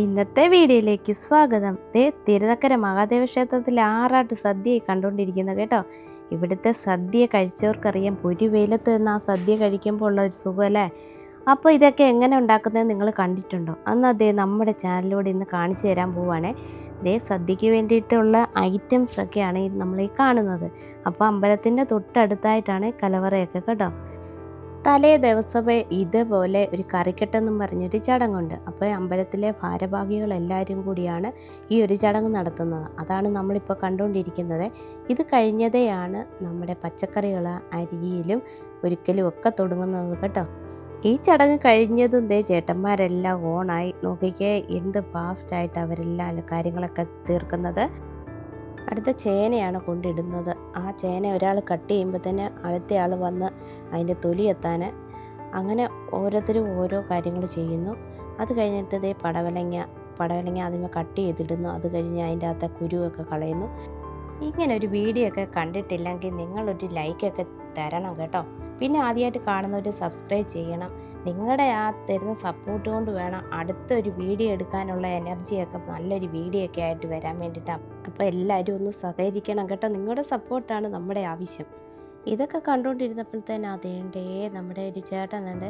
ഇന്നത്തെ വീഡിയോയിലേക്ക് സ്വാഗതം. ദേ തിരുനക്കര മഹാദേവ ക്ഷേത്രത്തിൽ ആറാട്ട് സദ്യ കണ്ടുകൊണ്ടിരിക്കുന്നത് കേട്ടോ. ഇവിടുത്തെ സദ്യ കഴിച്ചവർക്കറിയാം. ഒരു വെയിലത്ത് നിന്ന് ആ സദ്യ കഴിക്കുമ്പോൾ ഉള്ള ഒരു സുഖമല്ലേ? അപ്പോൾ ഇതൊക്കെ എങ്ങനെ ഉണ്ടാക്കുന്നത് നിങ്ങൾ കണ്ടിട്ടുണ്ടോ? അന്ന് അതേ നമ്മുടെ ചാനലിലൂടെ ഇന്ന് കാണിച്ചു തരാൻ പോവുകയാണേ ദേ സദ്യയ്ക്ക് വേണ്ടിയിട്ടുള്ള ഐറ്റംസ് ഒക്കെയാണ് നമ്മൾ ഈ കാണുന്നത്. അപ്പോൾ അമ്പലത്തിന്റെ തൊട്ടടുത്തായിട്ടാണ് കലവറയൊക്കെ കേട്ടോ. തലേ ദിവസമേ ഇതുപോലെ ഒരു കറിക്കെട്ടെന്നും പറഞ്ഞൊരു ചടങ്ങുണ്ട്. അപ്പോൾ അമ്പലത്തിലെ ഭാരഭാഗികൾ എല്ലാവരും കൂടിയാണ് ഈ ഒരു ചടങ്ങ് നടത്തുന്നത്. അതാണ് നമ്മളിപ്പോൾ കണ്ടുകൊണ്ടിരിക്കുന്നത്. ഇത് കഴിഞ്ഞതേയാണ് നമ്മുടെ പച്ചക്കറികൾ അരിയിലും ഒരിക്കലും ഒക്കെ തുടങ്ങുന്നത് കേട്ടോ. ഈ ചടങ്ങ് കഴിഞ്ഞതും ദേ ചേട്ടന്മാരെല്ലാം ഓണായി. നോക്കിക്കേ എന്ത് ഫാസ്റ്റായിട്ട് അവരെല്ലാം കാര്യങ്ങളൊക്കെ തീർക്കുന്നത്. അടുത്ത ചേനയാണ് കൊണ്ടിടുന്നത്. ആ ചേന ഒരാൾ കട്ട് ചെയ്യുമ്പോൾ തന്നെ അടുത്ത ആൾ വന്ന് അതിന്റെ തൊലി എത്താൻ അങ്ങനെ ഓരോരുത്തരും ഓരോ കാര്യങ്ങൾ ചെയ്യുന്നു. അത് കഴിഞ്ഞിട്ട് ഇതേ പടവലങ്ങ പടവലങ്ങ ആദ്യമേ കട്ട് ചെയ്തിടുന്നു. അത് കഴിഞ്ഞ് അതിന്റെ അകത്തെ കുരുവൊക്കെ കളയുന്നു. ഇങ്ങനെ ഒരു വീഡിയോ ഒക്കെ കണ്ടിട്ടില്ലെങ്കിൽ നിങ്ങളൊരു ലൈക്കൊക്കെ തരണം കേട്ടോ. പിന്നെ ആദ്യമായിട്ട് കാണുന്നവർ സബ്സ്ക്രൈബ് ചെയ്യണം. നിങ്ങളുടെ ആ തരുന്ന സപ്പോർട്ട് കൊണ്ട് വേണം അടുത്തൊരു വീഡിയോ എടുക്കാനുള്ള എനർജിയൊക്കെ നല്ലൊരു വീഡിയോ ഒക്കെ ആയിട്ട് വരാൻ വേണ്ടിയിട്ടാണ് അപ്പോൾ എല്ലാവരും ഒന്ന് സഹകരിക്കണം കേട്ടോ. നിങ്ങളുടെ സപ്പോർട്ടാണ് നമ്മുടെ ആവശ്യം. ഇതൊക്കെ കണ്ടുകൊണ്ടിരുന്നപ്പോൾ തന്നെ അതേണ്ടേ നമ്മുടെ ഒരു ചേട്ടൻ കണ്ട്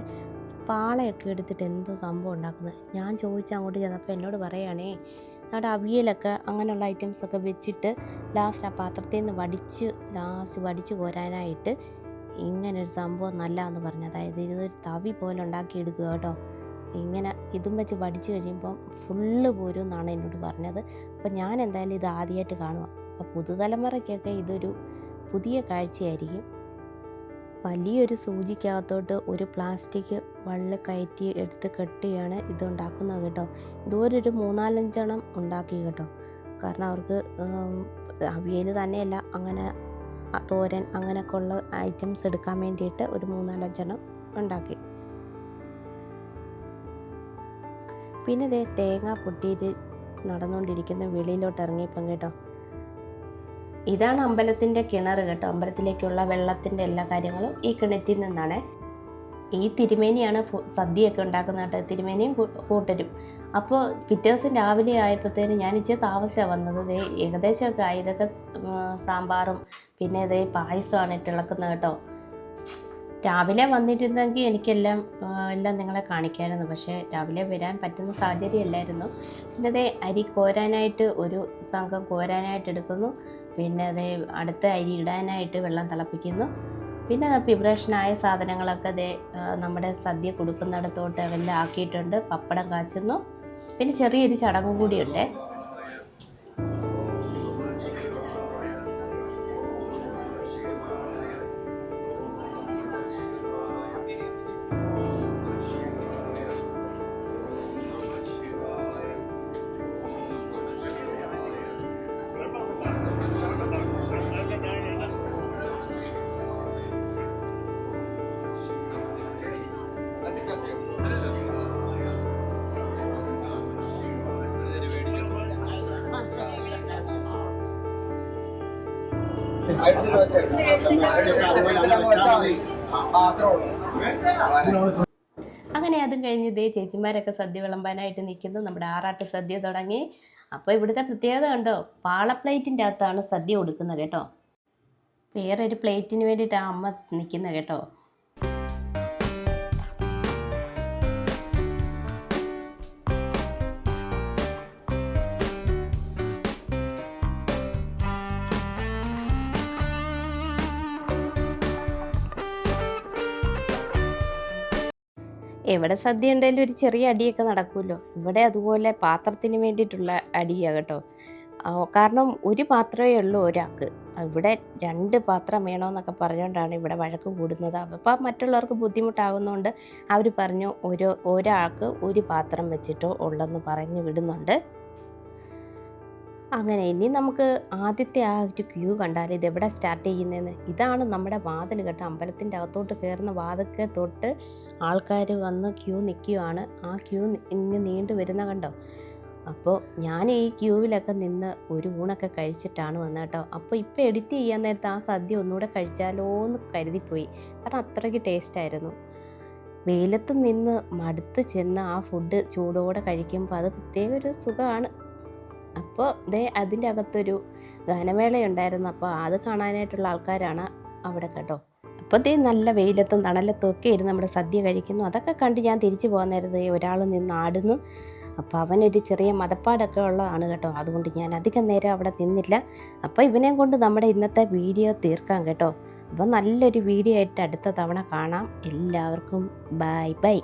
പാളയൊക്കെ എടുത്തിട്ട് എന്തോ സംഭവം ഉണ്ടാക്കുന്നത് ഞാൻ ചോദിച്ചാൽ അങ്ങോട്ട് ചെന്നപ്പോൾ എന്നോട് പറയുകയാണേ നമ്മുടെ അവിയലൊക്കെ അങ്ങനെയുള്ള ഐറ്റംസൊക്കെ വെച്ചിട്ട് ലാസ്റ്റ് ആ പാത്രത്തിൽ നിന്ന് വടിച്ച് ലാസ്റ്റ് വടിച്ച് കോരാനായിട്ട് ഇങ്ങനൊരു സംഭവം നല്ല എന്ന് പറഞ്ഞു. അതായത് ഇതൊരു തവി പോലെ ഉണ്ടാക്കിയെടുക്കുക കേട്ടോ. ഇങ്ങനെ ഇതും വെച്ച് പഠിച്ചു കഴിയുമ്പോൾ ഫുള്ള് പോരും എന്നാണ് എന്നോട് പറഞ്ഞത്. അപ്പോൾ ഞാൻ എന്തായാലും ഇത് ആദ്യമായിട്ട് കാണുക അപ്പോൾ പുതുതലമുറയ്ക്കൊക്കെ ഇതൊരു പുതിയ കാഴ്ചയായിരിക്കും. വലിയൊരു സൂചിക്കകത്തോട്ട് ഒരു പ്ലാസ്റ്റിക് വള്ളി കയറ്റി എടുത്ത് കെട്ടിയാണ് ഇത് ഉണ്ടാക്കുന്നത് കേട്ടോ. ഇതുപോലെ ഒരു മൂന്നാലഞ്ചെണ്ണം ഉണ്ടാക്കി കേട്ടോ. കാരണം അവർക്ക് അവിയൽ തന്നെയല്ല അങ്ങനെ തോരൻ അങ്ങനെയൊക്കെ ഉള്ള ഐറ്റംസ് എടുക്കാൻ വേണ്ടിയിട്ട് ഒരു മൂന്നാലഞ്ചെണ്ണം ഉണ്ടാക്കി. പിന്നെ ഇതേ തേങ്ങ പൊട്ടിയിട്ട് നടന്നുകൊണ്ടിരിക്കുന്ന വെളിയിലോട്ട് ഇറങ്ങിയപ്പം കേട്ടോ. ഇതാണ് അമ്പലത്തിന്റെ കിണർ കേട്ടോ. അമ്പലത്തിലേക്കുള്ള വെള്ളത്തിന്റെ എല്ലാ കാര്യങ്ങളും ഈ കിണറ്റിൽ നിന്നാണ്. ഈ തിരുമേനിയാണ് സദ്യയൊക്കെ ഉണ്ടാക്കുന്ന കേട്ടോ. തിരുമേനിയും കൂട്ടരും. അപ്പോൾ പിറ്റേ ദിവസം രാവിലെ ആയപ്പോഴത്തേന് ഞാൻ ഇച്ചിരി താമസിച്ചാണ് വന്നത്. ദേ ഏകദേശമൊക്കെ ആയി. ഇതൊക്കെ സാമ്പാറും പിന്നെ ഇതേ പായസമാണ് ഇട്ടിളക്കുന്നത് കേട്ടോ. രാവിലെ വന്നിരുന്നെങ്കിൽ എനിക്കെല്ലാം എല്ലാം നിങ്ങളെ കാണിക്കാമായിരുന്നു പക്ഷേ രാവിലെ വരാൻ പറ്റുന്ന സാഹചര്യമല്ലായിരുന്നു. പിന്നെ അതേ അരി കോരാനായിട്ട് ഒരു സംഘം കോരാനായിട്ട് എടുക്കുന്നു. പിന്നെ അതേ അടുത്ത അരി ഇടാനായിട്ട് വെള്ളം തിളപ്പിക്കുന്നു. പിന്നെ പ്രിപ്പറേഷനായ സാധനങ്ങളൊക്കെ അതേ നമ്മുടെ സദ്യ കൊടുക്കുന്നിടത്തോട്ട് എല്ലാം ആക്കിയിട്ടുണ്ട്. പപ്പടം കാച്ചുന്നു. പിന്നെ ചെറിയൊരു ചടങ്ങും കൂടിയുണ്ട്. അങ്ങനെ അതും കഴിഞ്ഞ് ഇതേ ചേച്ചിമാരൊക്കെ സദ്യ വിളമ്പാനായിട്ട് നിൽക്കുന്നു. നമ്മുടെ ആറാട്ട് സദ്യ തുടങ്ങി. അപ്പോൾ ഇവിടുത്തെ പ്രത്യേകത കണ്ടോ? പാള പ്ലേറ്റിന്റെ അകത്താണ് സദ്യ കൊടുക്കുന്നത് കേട്ടോ. വേറൊരു പ്ലേറ്റിന് വേണ്ടിയിട്ടാണ് അമ്മ നിൽക്കുന്നത് കേട്ടോ. എവിടെ സദ്യ ഉണ്ടെങ്കിലും ഒരു ചെറിയ അടിയൊക്കെ നടക്കുമല്ലോ. ഇവിടെ അതുപോലെ പാത്രത്തിന് വേണ്ടിയിട്ടുള്ള അടിയാണ് കേട്ടോ. കാരണം ഒരു പാത്രമേ ഉള്ളൂ ഒരാൾക്ക്. ഇവിടെ രണ്ട് പാത്രം വേണമെന്നൊക്കെ പറഞ്ഞുകൊണ്ടാണ് ഇവിടെ വഴക്ക് കൂടുന്നത്. അപ്പം മറ്റുള്ളവർക്ക് ബുദ്ധിമുട്ടാകുന്നതുകൊണ്ട് അവർ പറഞ്ഞു ഒരു ഒരാൾക്ക് ഒരു പാത്രം വെച്ചിട്ടോ ഉള്ളെന്ന് പറഞ്ഞു വിടുന്നുണ്ട്. അങ്ങനെ ഇനി നമുക്ക് ആദ്യത്തെ ആ ഒരു ക്യൂ കണ്ടാൽ ഇത് എവിടെ സ്റ്റാർട്ട് ചെയ്യുന്നതെന്ന്? ഇതാണ് നമ്മുടെ വാതിൽ കേട്ടോ. അമ്പലത്തിന്റെ അകത്തോട്ട് കയറുന്ന വാതൊക്കെ തൊട്ട് ആൾക്കാർ വന്ന് ക്യൂ നിൽക്കുകയാണ്. ആ ക്യൂ ഇങ്ങ് നീണ്ടു വരുന്ന കണ്ടോ? അപ്പോൾ ഞാൻ ഈ ക്യൂവിലൊക്കെ നിന്ന് ഒരു ഊണൊക്കെ കഴിച്ചിട്ടാണ് വന്നത് കേട്ടോ. അപ്പോൾ ഇപ്പോൾ എഡിറ്റ് ചെയ്യാൻ നേരത്തെ ആ സദ്യ ഒന്നുകൂടെ കഴിച്ചാലോ എന്ന് കരുതിപ്പോയി. കാരണം അത്രയ്ക്ക് ടേസ്റ്റായിരുന്നു വെയിലത്ത് നിന്ന് മടുത്ത് ചെന്ന് ആ ഫുഡ് ചൂടോടെ കഴിക്കുമ്പോൾ അത് പ്രത്യേക ഒരു സുഖമാണ്. അപ്പോൾ ദേ അതിന്റെ അകത്തൊരു ഗാനമേളയുണ്ടായിരുന്നു. അപ്പോൾ അത് കാണാനായിട്ടുള്ള ആൾക്കാരാണ് അവിടെ കേട്ടോ. അപ്പോൾ ദേ നല്ല വെയിലത്തും തണലത്തും ഒക്കെ ഇരുന്ന് നമ്മുടെ സദ്യ കഴിക്കുന്നു. അതൊക്കെ കണ്ട് ഞാൻ തിരിച്ചു പോകാൻ ഒരാൾ നിന്ന് ആടുന്നു. അപ്പോൾ അവനൊരു ചെറിയ മതപ്പാടൊക്കെ ഉള്ളതാണ് കേട്ടോ. അതുകൊണ്ട് ഞാൻ അധികം നേരം അവിടെ നിന്നില്ല. അപ്പോൾ ഇവനെ കൊണ്ട് നമ്മുടെ ഇന്നത്തെ വീഡിയോ തീർക്കാം കേട്ടോ. അപ്പോൾ നല്ലൊരു വീഡിയോ ആയിട്ട് അടുത്ത തവണ കാണാം. എല്ലാവർക്കും ബൈ ബൈ.